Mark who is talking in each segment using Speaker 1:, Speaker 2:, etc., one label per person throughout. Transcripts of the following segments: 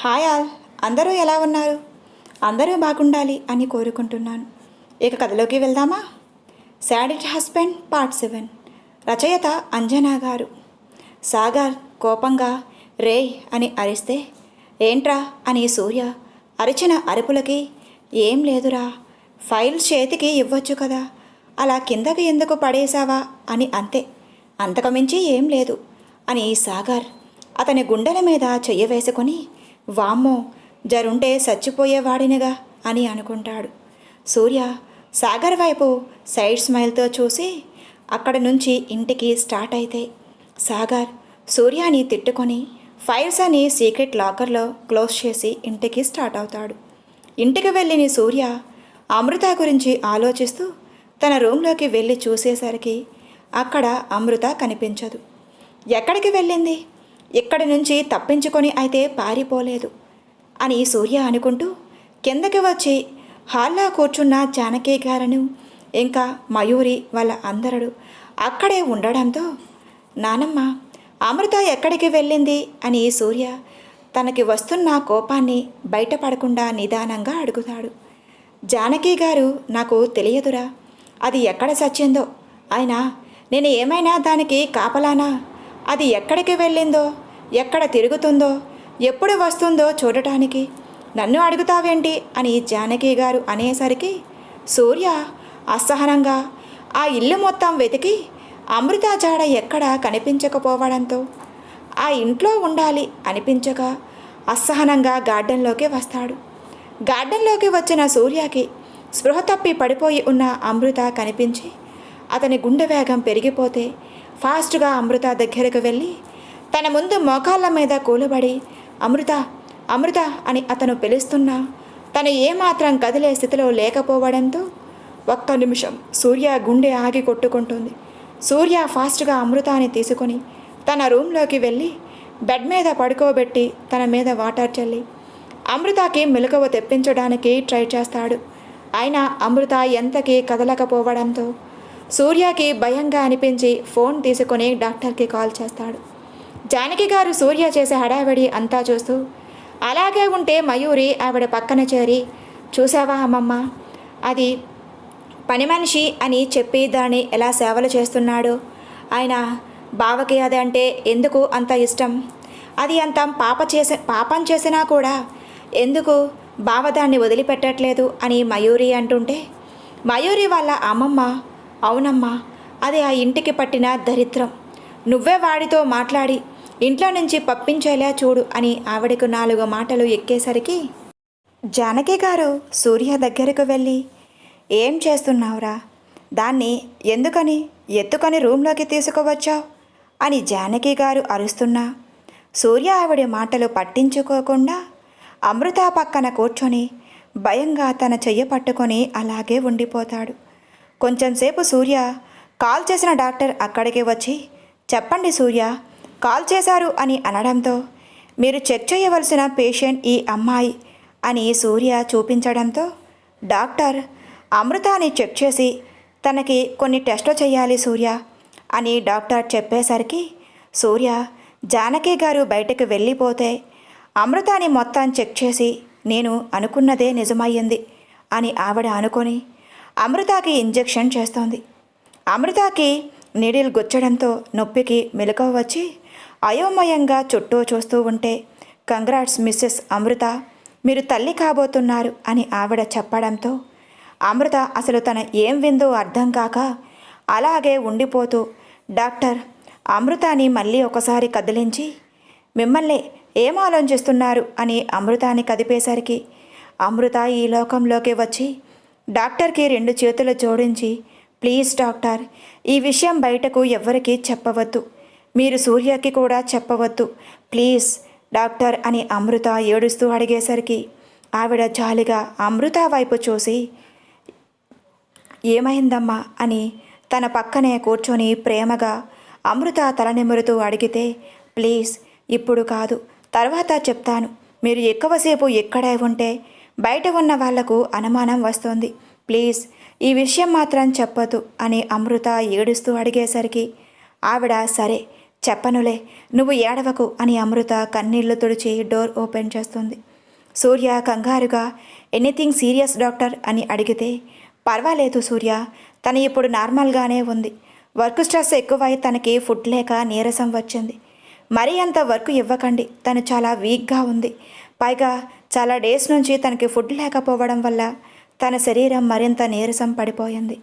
Speaker 1: Hi all. అందరూ ఎలా ఉన్నారు? అందరూ బాగుండాలి అని కోరుకుంటున్నాను. ఇక కథలోకి వెళ్దామా? Sadist husband part seven. రచయిత అంజనా గారు. సాగర్ కోపంగా రే అని అరిస్తే ఏంట్రా అని సూర్య అరిచిన అరుపులకి ఏం లేదురా ఫైల్ చేతికి ఇవ్వచ్చు కదా అలా కిందకి ఎందుకు పడేశావా అని అంతే. అంతకు మించి ఏం లేదు అని సాగర్ అతని గుండెల మీద చెయ్యి వేసుకొని వామ్మో జరుంటే చచ్చిపోయేవాడినిగా అని అనుకుంటాడు. సూర్య సాగర్ వైపు సైడ్ స్మైల్తో చూసి అక్కడ నుంచి ఇంటికి స్టార్ట్ అయితే. సాగర్ సూర్యాని తిట్టుకొని ఫైల్స్ అని సీక్రెట్ లాకర్లో క్లోజ్ చేసి ఇంటికి స్టార్ట్ అవుతాడు. ఇంటికి వెళ్ళిన సూర్య అమృత గురించి ఆలోచిస్తూ తన రూమ్లోకి వెళ్ళి చూసేసరికి అక్కడ అమృత కనిపించదు. ఎక్కడికి వెళ్ళింది? ఇక్కడి నుంచి తప్పించుకొని అయితే పారిపోలేదు అని సూర్య అనుకుంటూ కిందకి వచ్చి హాల్లో కూర్చున్న జానకి గారను ఇంకా మయూరి వాళ్ళ అందరూ అక్కడే ఉండడంతో నానమ్మ అమృత ఎక్కడికి వెళ్ళింది? అని సూర్య తనకి వస్తున్న కోపాన్ని బయటపడకుండా నిదానంగా అడుగుతాడు. జానకి గారు నాకు తెలియదురా. అది ఎక్కడ సచ్చిందో? అయినా నేను ఏమైనా దానికి కాపలానా? అది ఎక్కడికి వెళ్ళిందో? ఎక్కడ తిరుగుతుందో? ఎప్పుడు వస్తుందో చూడటానికి? నన్ను అడుగుతావేంటి? అని జానకి గారు అనేసరికి సూర్య అసహనంగా ఆ ఇల్లు మొత్తం వెతికి అమృత జాడ ఎక్కడ కనిపించకపోవడంతో ఆ ఇంట్లో ఉండాలి అనిపించక అసహనంగా గార్డెన్లోకి వస్తాడు. గార్డెన్లోకి వచ్చిన సూర్యకి స్పృహ తప్పి పడిపోయి ఉన్న అమృత కనిపించి అతని గుండె వేగం పెరిగిపోతే ఫాస్ట్గా అమృత దగ్గరకు వెళ్ళి తన ముందు మోకాళ్ళ మీద కూలబడి అమృత అమృత అని అతను పిలుస్తున్నా తను ఏమాత్రం కదిలే స్థితిలో లేకపోవడంతో ఒక్క నిమిషం సూర్య గుండె ఆగి కొట్టుకుంటుంది. సూర్య ఫాస్ట్గా అమృతాన్ని తీసుకొని తన రూమ్లోకి వెళ్ళి బెడ్ మీద పడుకోబెట్టి తన మీద వాటర్ చల్లి అమృతకి మెలకువ తెప్పించడానికి ట్రై చేస్తాడు. అయినా అమృత ఎంతకి కదలకపోవడంతో సూర్యకి భయంగా అనిపించి ఫోన్ తీసుకొని డాక్టర్కి కాల్ చేస్తాడు. జానకి గారు సూర్య చేసే హడావిడి అంతా చూస్తూ అలాగే ఉంటే మయూరి ఆవిడ పక్కన చేరి చూసావా అమ్మమ్మ అది పని మనిషి అని చెప్పి దాన్ని ఎలా సేవలు చేస్తున్నాడు? ఆయన బావకి అది అంటే ఎందుకు అంత ఇష్టం? అది అంత పాప చేసి పాపం చేసినా కూడా ఎందుకు బావ దాన్ని వదిలిపెట్టట్లేదు? అని మయూరి అంటుంటే మయూరి వాళ్ళ అమ్మమ్మ అవునమ్మా అది ఆ ఇంటికి పట్టిన దరిద్రం. నువ్వే వాడితో మాట్లాడి ఇంట్లో నుంచి పప్పించేలా చూడు అని ఆవిడకు నాలుగు మాటలు ఎక్కేసరికి జానకి గారు సూర్య దగ్గరకు వెళ్ళి ఏం చేస్తున్నావురా? దాన్ని ఎందుకని ఎత్తుకొని రూమ్లోకి తీసుకువచ్చావు? అని జానకి గారు అరుస్తున్నా. సూర్య ఆవిడ మాటలు పట్టించుకోకుండా అమృత పక్కన కూర్చొని భయంగా తన చెయ్య పట్టుకొని అలాగే ఉండిపోతాడు. కొంచెంసేపు సూర్య కాల్ చేసిన డాక్టర్ అక్కడికి వచ్చి చెప్పండి సూర్య కాల్ చేశారు అని అనడంతో మీరు చెక్ చేయవలసిన పేషెంట్ ఈ అమ్మాయి అని సూర్య చూపించడంతో డాక్టర్ అమృతాని చెక్ చేసి తనకి కొన్ని టెస్టులు చేయాలి సూర్య అని డాక్టర్ చెప్పేసరికి సూర్య జానకి గారు బయటకు వెళ్ళిపోతే అమృతాని మొత్తం చెక్ చేసి నేను అనుకున్నదే నిజమయ్యింది అని ఆవిడ అనుకొని అమృతకి ఇంజెక్షన్ చేస్తోంది. అమృతకి నీడిల్ గుచ్చడంతో నొప్పికి మెలకువ వచ్చి అయోమయంగా చుట్టూ చూస్తూ ఉంటే కంగ్రాట్స్ మిస్సెస్ అమృత మీరు తల్లి కాబోతున్నారు అని ఆవిడ చెప్పడంతో అమృత అసలు తన ఏం విందో అర్థం కాక అలాగే ఉండిపోతూ డాక్టర్ అమృతాని మళ్ళీ ఒకసారి కదిలించి మిమ్మల్ని ఏం ఆలోచిస్తున్నారు? అని అమృతాన్ని కదిపేసరికి అమృత ఈ లోకంలోకి వచ్చి డాక్టర్కి రెండు చేతులు జోడించి ప్లీజ్ డాక్టర్ ఈ విషయం బయటకు ఎవ్వరికీ చెప్పవద్దు. మీరు సూర్యకి కూడా చెప్పవద్దు. ప్లీజ్ డాక్టర్ అని అమృత ఏడుస్తూ అడిగేసరికి ఆవిడ జాలిగా అమృత వైపు చూసి ఏమైందమ్మా అని తన పక్కనే కూర్చొని ప్రేమగా అమృత తలనిమురుతూ అడిగితే ప్లీజ్ ఇప్పుడు కాదు. తర్వాత చెప్తాను. మీరు ఎక్కువసేపు ఇక్కడే ఉంటే బయట ఉన్న వాళ్ళకు అనుమానం వస్తుంది. ప్లీజ్ ఈ విషయం మాత్రం చెప్పదు అని అమృత ఏడుస్తూ అడిగేసరికి ఆవిడ సరే చెప్పనులే నువ్వు ఏడవకు అని అమృత కన్నీళ్ళు తుడిచి డోర్ ఓపెన్ చేస్తుంది. సూర్య కంగారుగా ఎనీథింగ్ సీరియస్ డాక్టర్ అని అడిగితే పర్వాలేదు సూర్య తను ఇప్పుడు నార్మల్గానే ఉంది. వర్క్ స్ట్రెస్ ఎక్కువై తనకి ఫుడ్ లేక నీరసం వచ్చింది. మరీ అంత వర్క్ ఇవ్వకండి తను చాలా వీక్గా ఉంది. పైగా చాలా డేస్ నుంచి తనకి ఫుడ్ లేకపోవడం వల్ల తన శరీరం మరింత నీరసం పడిపోయింది.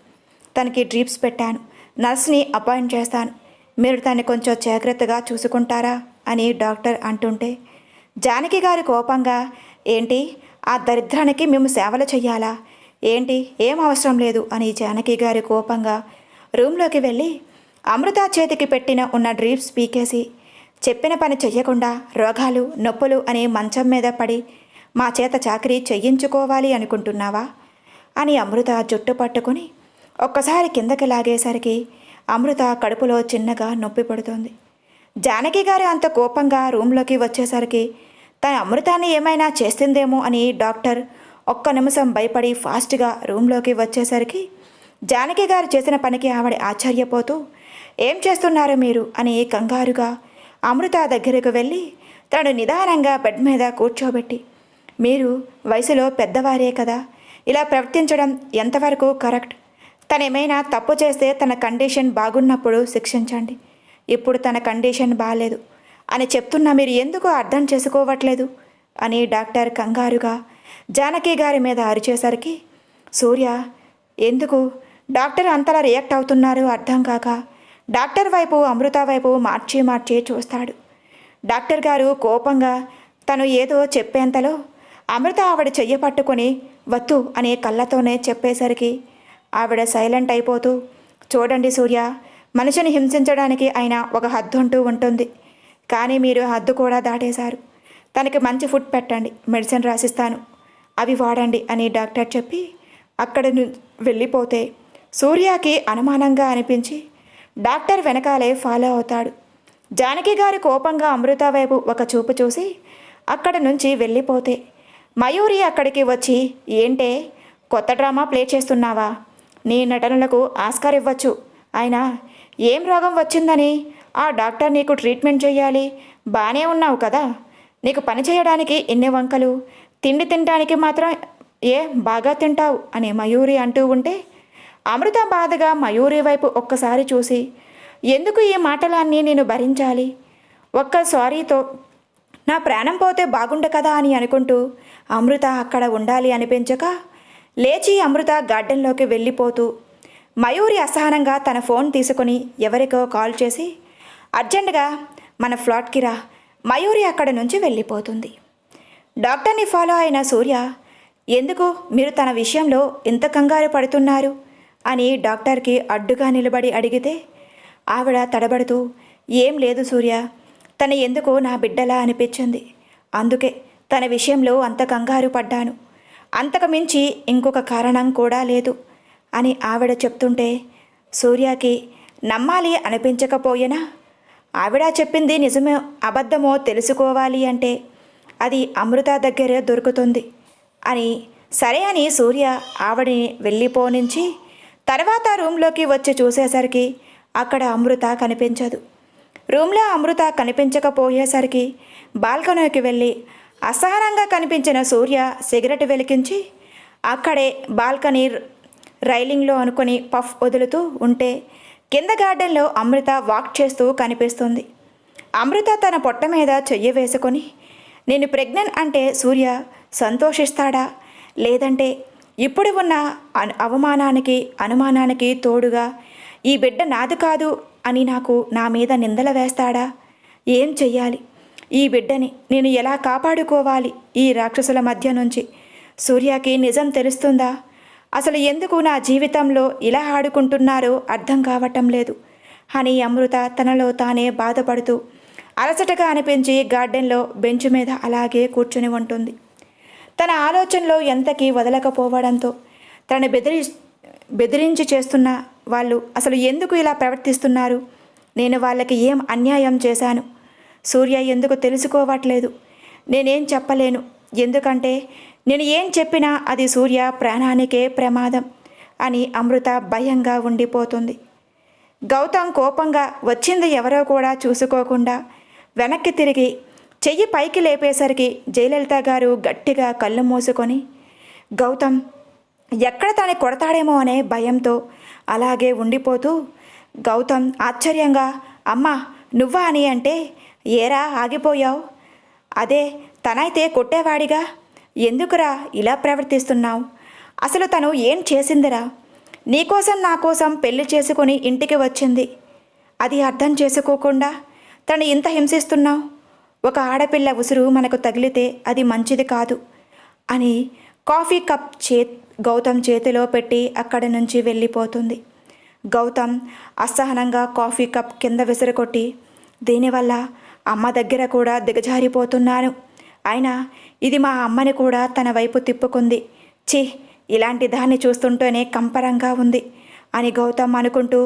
Speaker 1: తనకి డ్రీప్స్ పెట్టాను. నర్స్ని అపాయింట్ చేస్తాను. మీరు తన్ని కొంచెం జాగ్రత్తగా చూసుకుంటారా? అని డాక్టర్ అంటుంటే జానకి గారి కోపంగా ఏంటి? ఆ దరిద్రానికి మేము సేవలు చెయ్యాలా? ఏంటి? ఏం అవసరం లేదు అని జానకి గారి కోపంగా రూమ్లోకి వెళ్ళి అమృత చేతికి పెట్టిన ఉన్న డ్రీప్స్ పీకేసి చెప్పిన పని చెయ్యకుండా రోగాలు నొప్పులు అనే మంచం మీద పడి మా చేత చాకరీ చెయ్యించుకోవాలి అనుకుంటున్నావా? అని అమృత జుట్టు పట్టుకొని ఒక్కసారి కిందకి లాగేసరికి అమృత కడుపులో చిన్నగా నొప్పి పడుతోంది. జానకి గారు అంత కోపంగా రూమ్లోకి వచ్చేసరికి తన అమృతాన్ని ఏమైనా చేస్తుందేమో అని డాక్టర్ ఒక్క నిమిషం భయపడి ఫాస్ట్గా రూమ్లోకి వచ్చేసరికి జానకి గారు చేసిన పనికి ఆవిడ ఆశ్చర్యపోతూ ఏం చేస్తున్నారు మీరు? అని కంగారుగా అమృత దగ్గరకు వెళ్ళి తను నిదానంగా బెడ్ మీద కూర్చోబెట్టి మీరు వయసులో పెద్దవారే కదా ఇలా ప్రవర్తించడం ఎంతవరకు కరెక్ట్? తనేమైనా తప్పు చేస్తే తన కండిషన్ బాగున్నప్పుడు శిక్షించండి. ఇప్పుడు తన కండిషన్ బాగాలేదు అని చెప్తున్నా మీరు ఎందుకు అర్థం చేసుకోవట్లేదు? అని డాక్టర్ కంగారుగా జానకి గారి మీద అరిచేసరికి సూర్య ఎందుకు? డాక్టర్ అంతలా రియాక్ట్ అవుతున్నారు అర్థం కాక డాక్టర్ వైపు అమృత వైపు మార్చి మార్చి చూస్తాడు. డాక్టర్ గారు కోపంగా తను ఏదో చెప్పేంతలో అమృత ఆవిడ చెయ్యి పట్టుకొని వద్దు అనే కళ్ళతోనే చెప్పేసరికి ఆవిడ సైలెంట్ అయిపోతూ చూడండి సూర్య మనిషిని హింసించడానికి ఆయన ఒక హద్దు అంటూ ఉంటుంది. కానీ మీరు హద్దు కూడా దాటేశారు. తనకి మంచి ఫుడ్ పెట్టండి మెడిసిన్ రాసిస్తాను. అవి వాడండి అని డాక్టర్ చెప్పి అక్కడ వెళ్ళిపోతే సూర్యకి అనుమానంగా అనిపించి డాక్టర్ వెనకాలే ఫాలో అవుతాడు. జానకి గారి కోపంగా అమృత వైపు ఒక చూపు చూసి అక్కడ నుంచి వెళ్ళిపోతే మయూరి అక్కడికి వచ్చి ఏంటే కొత్త డ్రామా ప్లే చేస్తున్నావా? నీ నటనలకు ఆస్కార్ ఇవ్వచ్చు. అయినా ఏం రోగం వచ్చిందని? ఆ డాక్టర్ నీకు ట్రీట్మెంట్ చేయాలి. బాగానే ఉన్నావు కదా? నీకు పని చేయడానికి ఎన్ని వంకలు. తిండి తినడానికి మాత్రం ఏ బాగా తింటావు? అని మయూరి అంటూ ఉంటే అమృత బాధగా మయూరి వైపు ఒక్కసారి చూసి ఎందుకు ఈ మాటలన్నీ నేను భరించాలి? ఒక్క సారీతో నా ప్రాణం పోతే బాగుండు కదా అని అనుకుంటూ అమృత అక్కడ ఉండాలి అనిపించక లేచి అమృత గార్డెన్లోకి వెళ్ళిపోతూ మయూరి అసహనంగా తన ఫోన్ తీసుకొని ఎవరికో కాల్ చేసి అర్జెంటుగా మన ఫ్లాట్కి రా. మయూరి అక్కడ నుంచి వెళ్ళిపోతుంది. డాక్టర్ని ఫాలో అయిన సూర్య ఎందుకు? మీరు తన విషయంలో ఇంత కంగారు పడుతున్నారు? అని డాక్టర్కి అడ్డుగా నిలబడి అడిగితే ఆవిడ తడబడుతూ ఏం లేదు సూర్య తన ఎందుకో నా బిడ్డలా అనిపించింది. అందుకే తన విషయంలో అంత కంగారు పడ్డాను. అంతకు మించి ఇంకొక కారణం కూడా లేదు అని ఆవిడ చెప్తుంటే సూర్యకి నమ్మాలి అనిపించకపోయినా? ఆవిడ చెప్పింది నిజమో అబద్ధమో తెలుసుకోవాలి అంటే అది అమృత దగ్గరే దొరుకుతుంది అని సరే అని సూర్య ఆవిడని వెళ్ళిపోనించి తర్వాత రూమ్లోకి వచ్చి చూసేసరికి అక్కడ అమృత కనిపించదు. రూమ్లో అమృత కనిపించకపోయేసరికి బాల్కనీకి వెళ్ళి అసహనంగా కనిపించిన సూర్య సిగరెట్ వెలిగించి అక్కడే బాల్కనీ రైలింగ్లో అనుకొని పఫ్ వదులుతూ ఉంటే కింద గార్డెన్లో అమృత వాక్ చేస్తూ కనిపిస్తుంది. అమృత తన పొట్ట మీద చెయ్యి వేసుకొని నేను ప్రెగ్నెంట్ అంటే సూర్య సంతోషిస్తాడా? లేదంటే ఇప్పుడు ఉన్న అవమానానికి అనుమానానికి తోడుగా ఈ బిడ్డ నాది కాదు అని నాకు నా మీద నిందల వేస్తాడా? ఏం చెయ్యాలి? ఈ బిడ్డని నేను ఎలా కాపాడుకోవాలి ఈ రాక్షసుల మధ్య నుంచి? సూర్యకి నిజం తెలుస్తుందా? అసలు ఎందుకు నా జీవితంలో ఇలా ఆడుకుంటున్నారో అర్థం కావటం లేదు. అని అమృత తనలో తానే బాధపడుతూ అలసటగా అనిపించి గార్డెన్లో బెంచ్ మీద అలాగే కూర్చుని ఉంటుంది. తన ఆలోచనలో ఎంతకీ వదలకపోవడంతో తనని బెదిరి బెదిరించి చేస్తున్న వాళ్ళు అసలు ఎందుకు ఇలా ప్రవర్తిస్తున్నారు? నేను వాళ్ళకి ఏం అన్యాయం చేశాను? సూర్య ఎందుకు తెలుసుకోవట్లేదు? నేనేం చెప్పలేను. ఎందుకంటే నేను ఏం చెప్పినా అది సూర్య ప్రాణానికే ప్రమాదం అని అమృత భయంగా ఉండిపోతుంది. గౌతమ్ కోపంగా వచ్చింది ఎవరో కూడా చూసుకోకుండా వెనక్కి తిరిగి చెయ్యి పైకి లేపేసరికి జయలలిత గారు గట్టిగా కళ్ళు మూసుకొని గౌతమ్ ఎక్కడ తాను కొడతాడేమో అనే భయంతో అలాగే ఉండిపోతూ గౌతమ్ ఆశ్చర్యంగా అమ్మా నువ్వా అని అంటే ఏరా ఆగిపోయావు. అదే తనైతే కొట్టేవాడిగా. ఎందుకురా ఇలా ప్రవర్తిస్తున్నావు? అసలు తను ఏం చేసిందిరా? నీకోసం నా కోసం పెళ్ళి చేసుకుని ఇంటికి వచ్చింది. అది అర్థం చేసుకోకుండా తను ఇంత హింసిస్తున్నావు? ఒక ఆడపిల్ల ఉసురు మనకు తగిలితే అది మంచిది కాదు అని కాఫీ కప్ చే గౌతమ్ చేతిలో పెట్టి అక్కడి నుంచి వెళ్ళిపోతుంది. గౌతమ్ అసహనంగా కాఫీ కప్ కింద విసిరకొట్టి దీనివల్ల అమ్మ దగ్గర కూడా దిగజారిపోతున్నాను. అయినా ఇది మా అమ్మని కూడా తన వైపు తిప్పుకుంది. ఛీ ఇలాంటి దాన్ని చూస్తుంటేనే కంపరంగా ఉంది అని గౌతమ్ అనుకుంటూ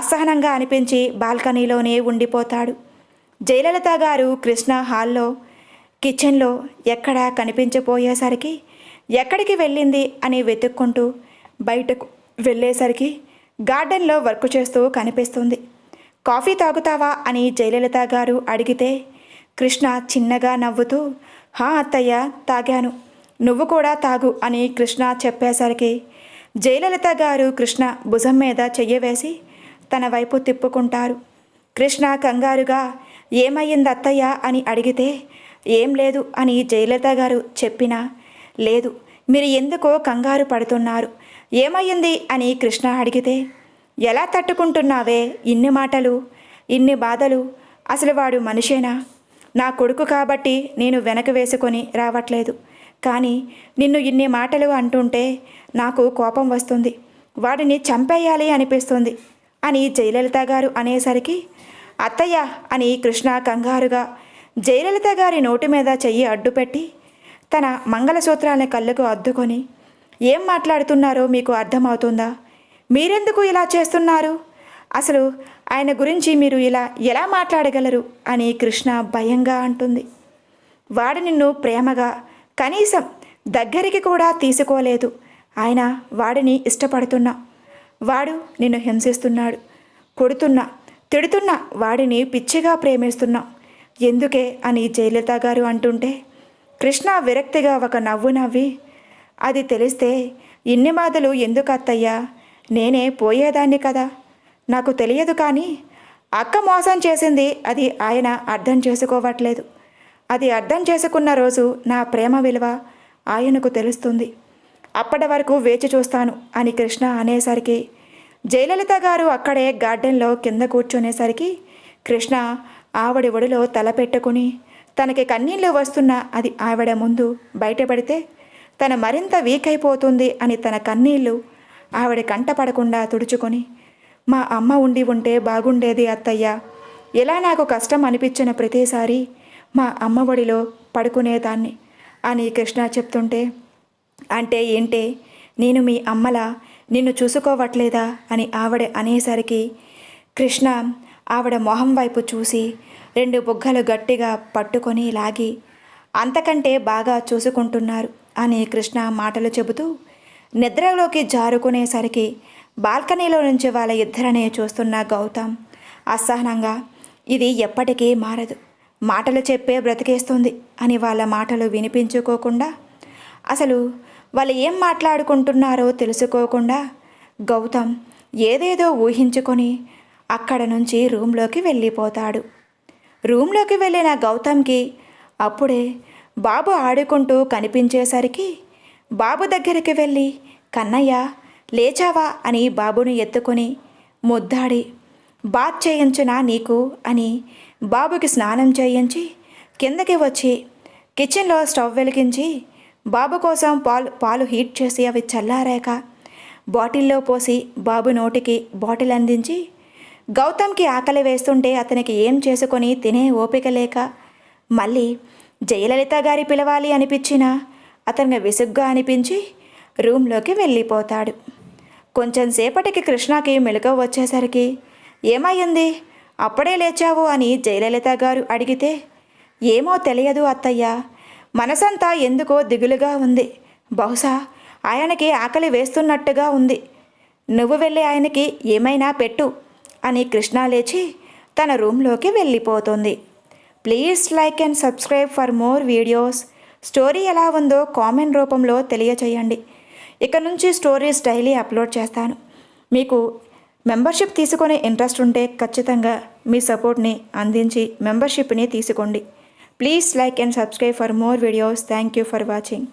Speaker 1: అసహనంగా అనిపించి బాల్కనీలోనే ఉండిపోతాడు. జయలలిత గారు కృష్ణ హాల్లో కిచెన్లో ఎక్కడా కనిపించపోయేసరికి ఎక్కడికి వెళ్ళింది అని వెతుక్కుంటూ బయటకు వెళ్ళేసరికి గార్డెన్లో వర్క్ చేస్తూ కనిపిస్తుంది. కాఫీ తాగుతావా అని జయలలిత గారు అడిగితే కృష్ణ చిన్నగా నవ్వుతూ హా అత్తయ్య తాగాను. నువ్వు కూడా తాగు అని కృష్ణ చెప్పేసరికి జయలలిత గారు కృష్ణ భుజం మీద చెయ్యవేసి తన వైపు తిప్పుకుంటారు. కృష్ణ కంగారుగా ఏమయ్యింది అత్తయ్య అని అడిగితే ఏం లేదు అని జయలలిత గారు చెప్పినా లేదు మీరు ఎందుకో కంగారు పడుతున్నారు. ఏమయ్యింది? అని కృష్ణ అడిగితే ఎలా తట్టుకుంటున్నావే? ఇన్ని మాటలు ఇన్ని బాధలు అసలు వాడు మనిషేనా? నా కొడుకు కాబట్టి నేను వెనక వేసుకొని రావట్లేదు. కానీ నిన్ను ఇన్ని మాటలు అంటుంటే నాకు కోపం వస్తుంది. వాడిని చంపేయాలి అనిపిస్తుంది అని జయలలిత గారు అనేసరికి అత్తయ్య అని కృష్ణ కంగారుగా జయలలిత గారి నోటి మీద చెయ్యి అడ్డుపెట్టి తన మంగళసూత్రాలని కళ్ళకు అద్దుకొని ఏం మాట్లాడుతున్నారో మీకు అర్థమవుతుందా? మీరెందుకు ఇలా చేస్తున్నారు? అసలు ఆయన గురించి మీరు ఇలా ఎలా మాట్లాడగలరు? అని కృష్ణ భయంగా అంటుంది. వాడు నిన్ను ప్రేమగా కనీసం దగ్గరికి కూడా తీసుకోలేదు. ఆయన వాడిని ఇష్టపడుతున్నా. వాడు నిన్ను హింసిస్తున్నాడు కొడుతున్నా. తిడుతున్నా వాడిని పిచ్చిగా ప్రేమిస్తున్నా. ఎందుకే అని జయలలిత గారు అంటుంటే కృష్ణ విరక్తిగా ఒక నవ్వు నవ్వి అది తెలిస్తే ఇన్ని బాధలు ఎందుకు అత్తయ్యా? నేనే పోయేదాన్ని కదా. నాకు తెలియదు కానీ అక్క మోసం చేసింది అది ఆయన అర్థం చేసుకోవట్లేదు. అది అర్థం చేసుకున్న రోజు నా ప్రేమ విలువ ఆయనకు తెలుస్తుంది. అప్పటి వరకు వేచి చూస్తాను అని కృష్ణ అనేసరికి జయలలిత గారు అక్కడే గార్డెన్లో కింద కూర్చునేసరికి కృష్ణ ఆవిడ ఒడిలో తల పెట్టుకుని తనకి కన్నీళ్ళు వస్తున్నా అది ఆవిడ ముందు బయటపడితే తన మరింత వీక్ అయిపోతుంది అని తన కన్నీళ్ళు ఆవిడ కంట పడకుండా తుడుచుకొని మా అమ్మ ఉండి ఉంటే బాగుండేది అత్తయ్య. ఎలా నాకు కష్టం అనిపించిన ప్రతిసారి మా అమ్మ ఒడిలో పడుకునేదాన్ని అని కృష్ణ చెప్తుంటే అంటే ఏంటే నేను మీ అమ్మలా నిన్ను చూసుకోవట్లేదా? అని ఆవిడ అనేసరికి కృష్ణ ఆవిడ మొహం వైపు చూసి రెండు బుగ్గలు గట్టిగా పట్టుకొని లాగి అంతకంటే బాగా చూసుకుంటున్నారు అని కృష్ణ మాటలు చెబుతూ నిద్రలోకి జారుకునేసరికి బాల్కనీలో నుంచి వాళ్ళ ఇద్దరనే చూస్తున్న గౌతమ్ అసహనంగా ఇది ఎప్పటికీ మారదు. మాటలు చెప్పే బ్రతికేస్తుంది అని వాళ్ళ మాటలు వినిపించుకోకుండా అసలు వాళ్ళు ఏం మాట్లాడుకుంటున్నారో తెలుసుకోకుండా గౌతమ్ ఏదేదో ఊహించుకొని అక్కడ నుంచి రూమ్లోకి వెళ్ళిపోతాడు. రూమ్లోకి వెళ్ళిన గౌతమ్కి అప్పుడే బాబు ఆడుకుంటూ కనిపించేసరికి బాబు దగ్గరికి వెళ్ళి కన్నయ్య లేచావా? అని బాబును ఎత్తుకొని ముద్దాడి బాత్ చేయించునా నీకు? అని బాబుకి స్నానం చేయించి కిందకి వచ్చి కిచెన్లో స్టవ్ వెలిగించి బాబు కోసం పాలు పాలు హీట్ చేసి అవి చల్లారాక బాటిల్లో పోసి బాబు నోటికి బాటిల్ అందించి గౌతమ్కి ఆకలి వేస్తుంటే అతనికి ఏం చేసుకొని తినే ఓపిక లేక మళ్ళీ జయలలిత గారి పిలవాలి అనిపించినా అతనికి విసుగ్గా అనిపించి రూమ్లోకి వెళ్ళిపోతాడు. కొంచెం సేపటికి కృష్ణకి మెలకువ వచ్చేసరికి ఏమయ్యింది? అప్పుడే లేచావు అని జయలలిత గారు అడిగితే ఏమో తెలియదు అత్తయ్య మనసంతా ఎందుకో దిగులుగా ఉంది. బహుశా ఆయనకి ఆకలి వేస్తున్నట్టుగా ఉంది. నువ్వు వెళ్ళి ఆయనకి ఏమైనా పెట్టు అని కృష్ణ లేచి తన రూమ్లోకి వెళ్ళిపోతుంది. Please like and subscribe for more videos. Story ఎలా ఉందో కామెంట్ రూపంలో తెలియచేయండి. ఇక నుంచి స్టోరీస్ డైలీ అప్లోడ్ చేస్తాను. మీకు మెంబర్షిప్ తీసుకునే ఇంట్రెస్ట్ ఉంటే ఖచ్చితంగా మీ సపోర్ట్ని అందించి మెంబర్షిప్ని తీసుకోండి. Please like and subscribe for more videos. Thank you for watching.